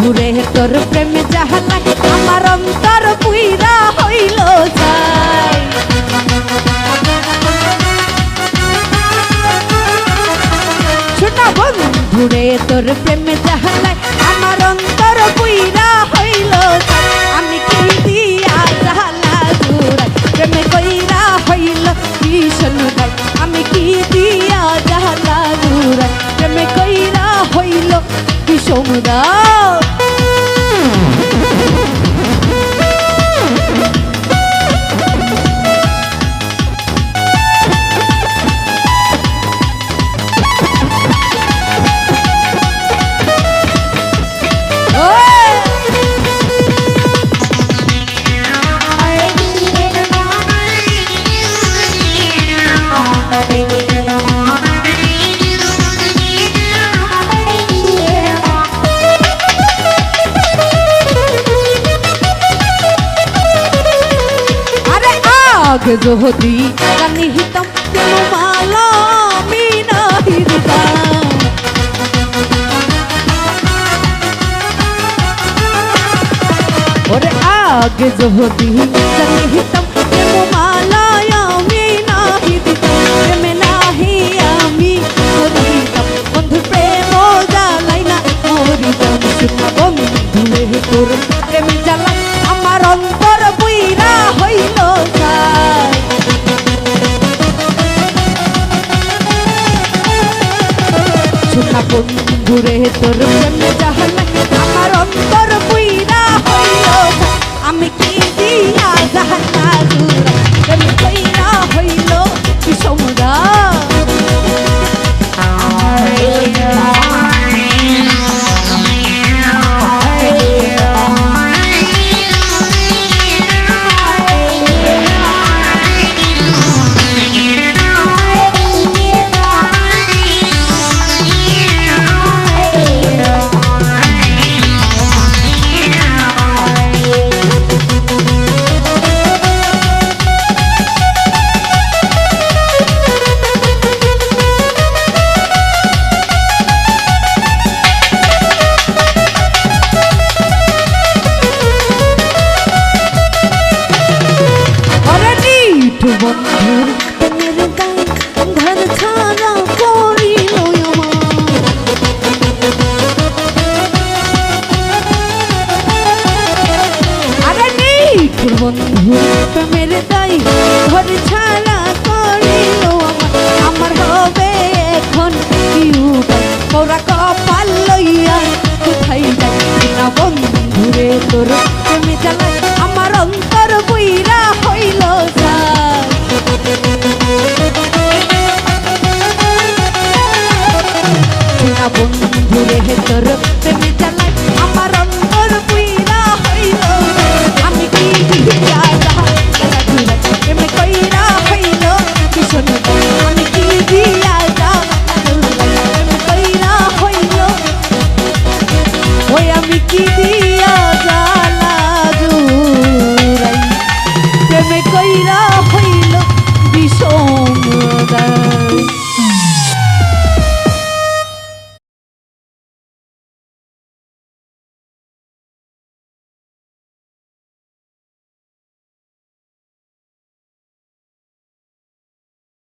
ঘুরে তোর প্রেমে যাহা থাকে আমার অন্তর পুইরা হইল যায়। ঘুরে তোর প্রেমে যাহা হইল ভীষণ আগে যদি জানিতাম কেন মালা আমি নাহি দিতাম ওরে আগে শুকনা বন্ধুরে তোর প্রেমে জ্বালাই আমার অন্তর বুইরা হইল। আমি কি দিয়া জাহান্না বন্ধুর প্রেমের গায়ে ঘর ছাড়া করিল আমার হবে এখন কি? উপায় মোরা কপাল লইয়া কোথায় যাই না বন্ধুরে তোর তোর প্রেমে